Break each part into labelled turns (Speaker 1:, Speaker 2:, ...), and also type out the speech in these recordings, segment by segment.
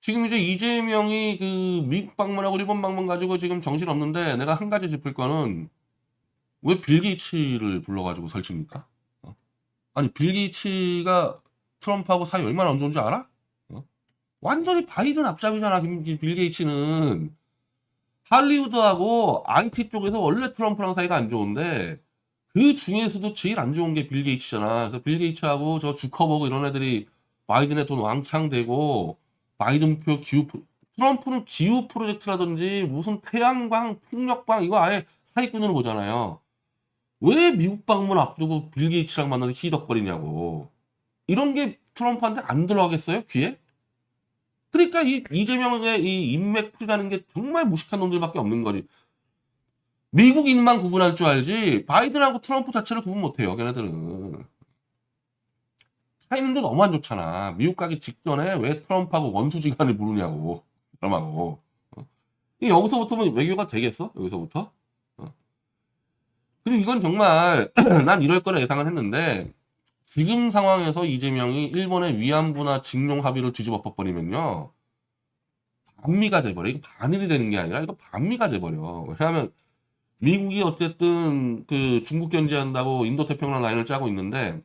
Speaker 1: 지금 이제 이재명이 그 미국 방문하고 일본 방문 가지고 지금 정신 없는데 내가 한 가지 짚을 거는 왜 빌 게이츠를 불러가지고 설치입니까? 어? 아니 빌 게이츠가 트럼프하고 사이 얼마나 안 좋은 줄 알아? 어? 완전히 바이든 앞잡이잖아 김- 빌 게이츠는 할리우드하고 IT 쪽에서 원래 트럼프랑 사이가 안 좋은데 그 중에서도 제일 안 좋은 게 빌 게이츠잖아. 그래서 빌 게이츠하고 저 주커버그 이런 애들이 바이든의 돈 왕창 대고 바이든 표 기후 트럼프는 기후 프로젝트라든지 무슨 태양광 풍력광 이거 아예 사기꾼으로 보잖아요. 왜 미국 방문 앞두고 빌 게이츠랑 만나서 희덕거리냐고. 이런 게 트럼프한테 안 들어가겠어요? 귀에? 그러니까 이 이재명의 이 인맥 풀이라는 게 정말 무식한 놈들밖에 없는 거지. 미국인만 구분할 줄 알지 바이든하고 트럼프 자체를 구분 못해요. 걔네들은. 타이밍도 너무 안 좋잖아. 미국 가기 직전에 왜 트럼프하고 원수지간을 부르냐고. 그럼하고. 어? 이 여기서부터 뭐 외교가 되겠어? 여기서부터? 어. 그리고 이건 정말 난 이럴 거라 예상을 했는데 지금 상황에서 이재명이 일본의 위안부나 징용 합의를 뒤집어 엎어버리면요. 반미가 돼버려. 이거 반일이 되는 게 아니라 이거 반미가 돼버려. 왜냐하면 미국이 어쨌든 그 중국 견제한다고 인도 태평양 라인을 짜고 있는데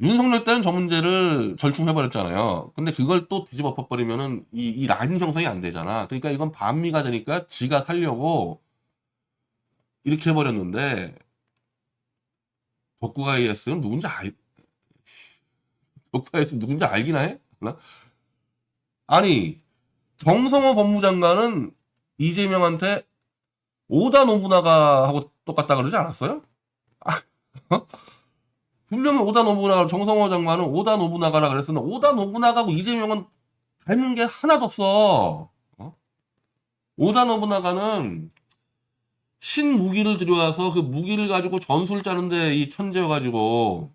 Speaker 1: 윤석열 때는 저 문제를 절충해버렸잖아요. 근데 그걸 또 뒤집어 엎어버리면은 이, 이 라인 형성이 안 되잖아. 그러니까 이건 반미가 되니까 지가 살려고 이렇게 해버렸는데 독구가 AS는 누군지 알 독구가 AS 누군지 알긴 해? 나? 아니 정성호 법무장관은 이재명한테 오다 노부나가 하고 똑같다 그러지 않았어요? 분명히 오다 노부나가 정성호 장관은 오다 노부나가라 그랬었는데 오다 노부나가하고 이재명은 닮은 게 하나도 없어. 어? 오다 노부나가는 신무기를 들여와서 그 무기를 가지고 전술 짜는데 이 천재여가지고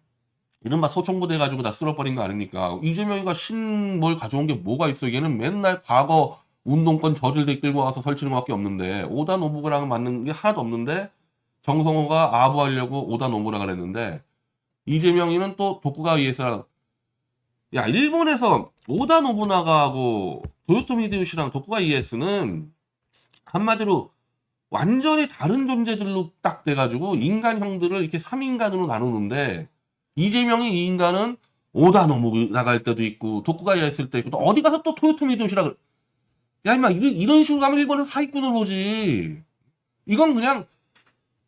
Speaker 1: 이른바 소총부대 가지고 다 쓸어버린 거 아닙니까? 이재명이가 신 뭘 가져온 게 뭐가 있어? 얘는 맨날 과거 운동권 저질대 끌고 와서 설치는 것밖에 없는데 오다 노부나랑 맞는 게 하나도 없는데 정성호가 아부하려고 오다 노부나가 그랬는데 이재명이는 또 독구가 위해서 야 일본에서 오다 노부나가하고 도요토미 히데요시랑 독구가 이에스는 한마디로 완전히 다른 존재들로 딱 돼가지고 인간 형들을 이렇게 3인간으로 나누는데 이재명이 이 인간은 오다 노부 나갈 때도 있고 독구가 이에스 때 있고 또 어디 가서 또 토요토미 히데요시라 그래. 야 임마 이런, 식으로 가면 일본은 사기꾼을 보지. 이건 그냥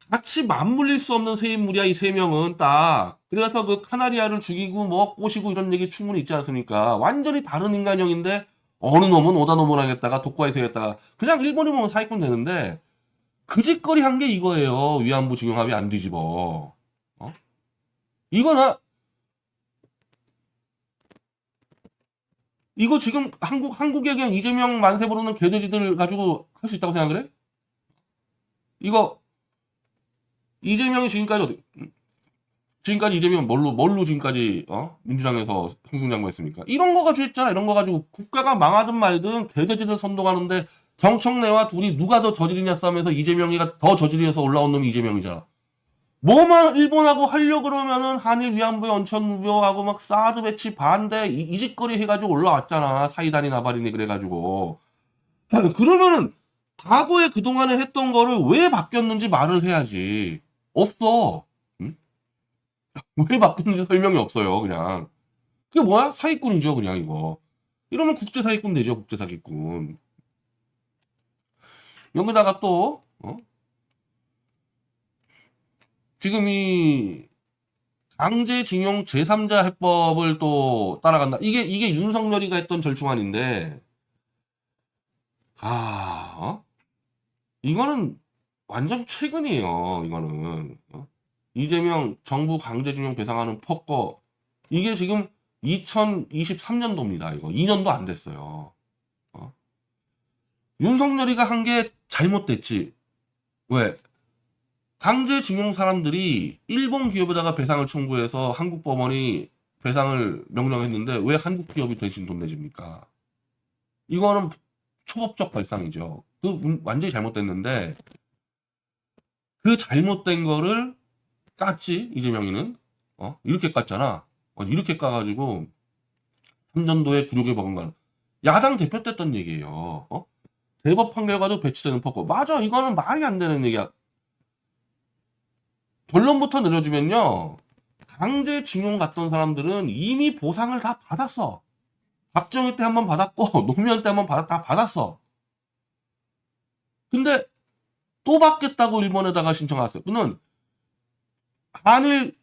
Speaker 1: 같이 맞물릴 수 없는 세 인물이야 이 세 명은 딱 그래서 그 카나리아를 죽이고 뭐 꼬시고 이런 얘기 충분히 있지 않습니까 완전히 다른 인간형인데 어느 놈은 오다 놈을 하겠다가 독과에서 하겠다가 그냥 일본이 보면 사기꾼 되는데 그 짓거리 한 게 이거예요 위안부 징용합의 안 뒤집어 어? 이거나 이거 지금 한국 한국에 그냥 이재명 만세 부르는 개돼지들 가지고 할 수 있다고 생각을 해? 이거 이재명이 지금까지 어디 음, 지금까지 이재명 뭘로 뭘로 지금까지 어 민주당에서 승승장구했습니까? 이런 거 가지고 했잖아. 이런 거 가지고 국가가 망하든 말든 개돼지들 선동하는데 정청래와 둘이 누가 더 저질이냐 싸움에서 이재명이가 더 저질이어서 올라온 놈이 이재명이잖아. 뭐만 일본하고 하려 그러면은 한일 위안부의 언천 무효하고 막 사드 배치 반대 이, 이 짓거리 해가지고 올라왔잖아. 사이다니 나발이니 그래가지고 그러면은 과거에 그동안에 했던 거를 왜 바뀌었는지 말을 해야지. 없어. 응? 왜 바뀌었는지 설명이 없어요, 그냥. 그게 뭐야? 사기꾼이죠, 그냥 이거. 이러면 국제 사기꾼 되죠, 국제 사기꾼. 여기다가 또, 어? 지금 이 강제징용 제3자 해법을 또 따라간다. 이게, 이게 윤석열이가 했던 절충안인데, 아, 어? 이거는 완전 최근이에요. 이거는 어? 이재명 정부 강제징용 배상하는 폭거 이게 지금 2023년도입니다. 이거 2년도 안 됐어요. 어? 윤석열이가 한 게 잘못됐지. 왜? 강제징용 사람들이 일본 기업에다가 배상을 청구해서 한국 법원이 배상을 명령했는데 왜 한국 기업이 대신 돈 내줍니까? 이거는 초법적 발상이죠. 그 문- 완전히 잘못됐는데 그 잘못된 거를 깠지 이재명이는 어 이렇게 깠잖아. 어, 이렇게 까가지고 3년도에 굴욕에 먹은 거 야당 대표 때 했던 얘기예요. 어? 대법 판결 가지고 배치되는 퍼고 맞아 이거는 말이 안 되는 얘기야. 결론부터 내려주면요. 강제징용 갔던 사람들은 이미 보상을 다 받았어. 박정희 때 한 번 받았고 노무현 때 한 번 받았 다 받았어. 근데 또 받겠다고 일본에다가 신청했어요. 그는 한일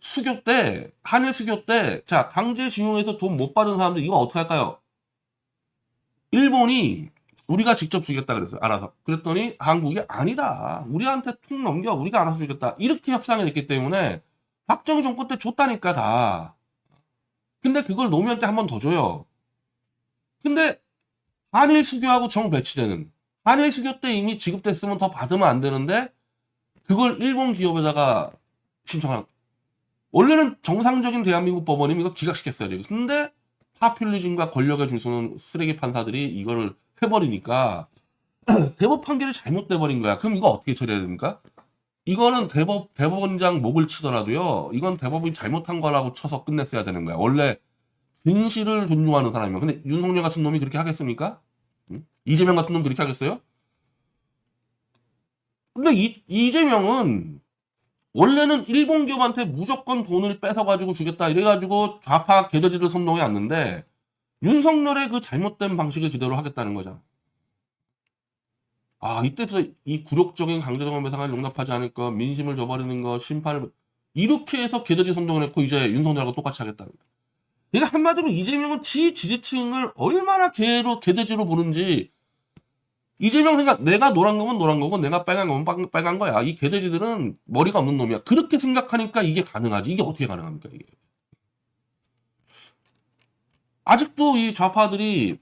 Speaker 1: 수교 때 한일 수교 때 자 강제징용에서 돈 못 받은 사람들 이거 어떻게 할까요? 일본이 우리가 직접 주겠다 그랬어요. 알아서. 그랬더니 한국이 아니다. 우리한테 툭 넘겨. 우리가 알아서 주겠다. 이렇게 협상이 됐기 때문에 박정희 정권 때 줬다니까 다. 근데 그걸 노무현 때 한 번 더 줘요. 근데 한일 수교하고 정 배치되는 한일 수교 때 이미 지급됐으면 더 받으면 안 되는데 그걸 일본 기업에다가 신청한 원래는 정상적인 대한민국 법원이면 이거 기각시켰어야지. 근데 파퓰리즘과 권력에 줄서는 쓰레기 판사들이 이거를 해버리니까 대법 판결이 잘못돼 버린 거야. 그럼 이거 어떻게 처리해야 됩니까? 이거는 대법 대법원장 목을 치더라도요. 이건 대법이 잘못한 거라고 쳐서 끝냈어야 되는 거야. 원래 진실을 존중하는 사람이면. 근데 윤석열 같은 놈이 그렇게 하겠습니까? 응? 이재명 같은 놈 그렇게 하겠어요? 근데 이, 이재명은 원래는 일본 기업한테 무조건 돈을 뺏어가지고 주겠다 이래가지고 좌파 개저지를 선동해 왔는데 윤석열의 그 잘못된 방식을 그대로 하겠다는 거잖아. 아 이때부터 이 굴욕적인 강제동원 배상을 용납하지 않을 것, 민심을 저버리는 것, 심판을 이렇게 해서 개저지 선동을 했고 이제 윤석열하고 똑같이 하겠다는 거야. 그러니까 한마디로 이재명은 지 지지층을 얼마나 개로 개돼지로 보는지 이재명 생각 내가 노란 거면 노란 거고 내가 빨간 거면 빨- 빨간 거야. 이 개돼지들은 머리가 없는 놈이야. 그렇게 생각하니까 이게 가능하지. 이게 어떻게 가능합니까 이게? 아직도 이 좌파들이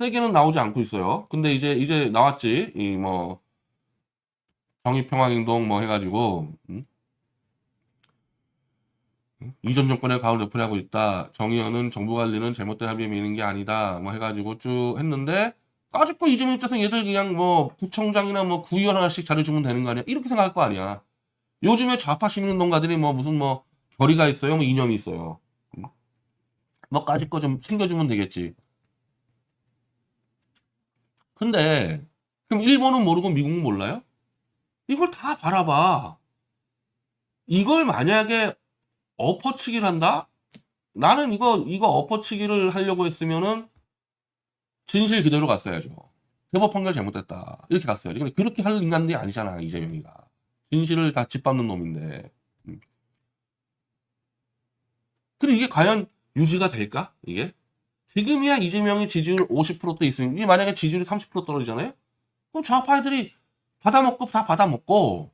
Speaker 1: 세게는 나오지 않고 있어요. 근데 이제 이제 나왔지. 이 뭐 정의평화행동 뭐 해가지고 음? 이전 정권의 가을 되풀이하고 있다. 정의연은 정부 관리는 잘못된 합의에 미는 게 아니다. 뭐 해가지고 쭉 했는데 까짓거 이재명 입장에서 얘들 그냥 뭐 구청장이나 뭐 구의원 하나씩 자료주면 되는 거 아니야? 이렇게 생각할 거 아니야. 요즘에 좌파 시민운동가들이 뭐 무슨 뭐 결의가 있어요, 뭐 이념이 있어요. 음. 뭐 까짓거 좀 챙겨주면 되겠지. 근데 그럼 일본은 모르고 미국은 몰라요? 이걸 다 바라봐. 이걸 만약에 엎어치기를 한다? 나는 이거 이거 엎어치기를 하려고 했으면은 진실 그대로 갔어야죠. 대법 판결 잘못됐다. 이렇게 갔어야지. 근데 그렇게 할 인간들이 아니잖아, 이재명이가. 진실을 다 짓밟는 놈인데. 음. 근데 이게 과연 유지가 될까? 이게? 지금이야 이재명이 지지율 50%도 있으면, 이게 만약에 지지율이 30% 떨어지잖아요? 그럼 좌파애들이 받아먹고 다 받아먹고,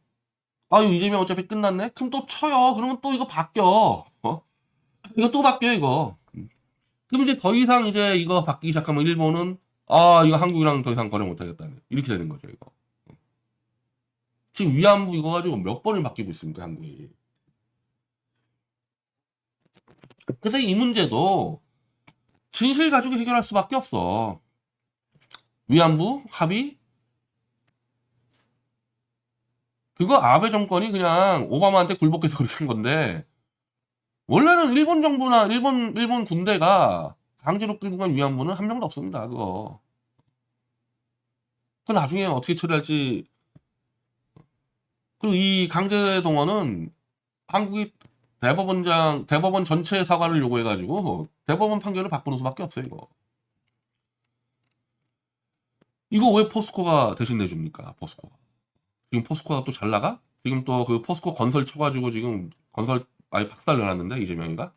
Speaker 1: 아유, 이재명 어차피 끝났네? 그럼 또 쳐요. 그러면 또 이거 바뀌어. 어? 이거 또 바뀌어, 이거. 그럼 이제 더 이상 이제 이거 바뀌기 시작하면 일본은 아 이거 한국이랑 더 이상 거래 못하겠다네 이렇게 되는 거죠 이거 지금 위안부 이거 가지고 몇 번을 바뀌고 있습니까 한국이 그래서 이 문제도 진실 가지고 해결할 수밖에 없어 위안부 합의 그거 아베 정권이 그냥 오바마한테 굴복해서 그렇게 한 건데 원래는 일본 정부나 일본 일본 군대가 강제로 끌고 간 위안부는 한 명도 없습니다. 그거. 그 나중에 어떻게 처리할지. 그리고 이 강제 동원은 한국이 대법원장 대법원 전체 사과를 요구해가지고 대법원 판결을 바꾸는 수밖에 없어요. 이거. 이거 왜 포스코가 대신 내줍니까? 포스코가. 지금 포스코가 또 잘 나가? 지금 또 그 포스코 건설 쳐가지고 지금 건설 아예 박살 내놨는데 이재명이가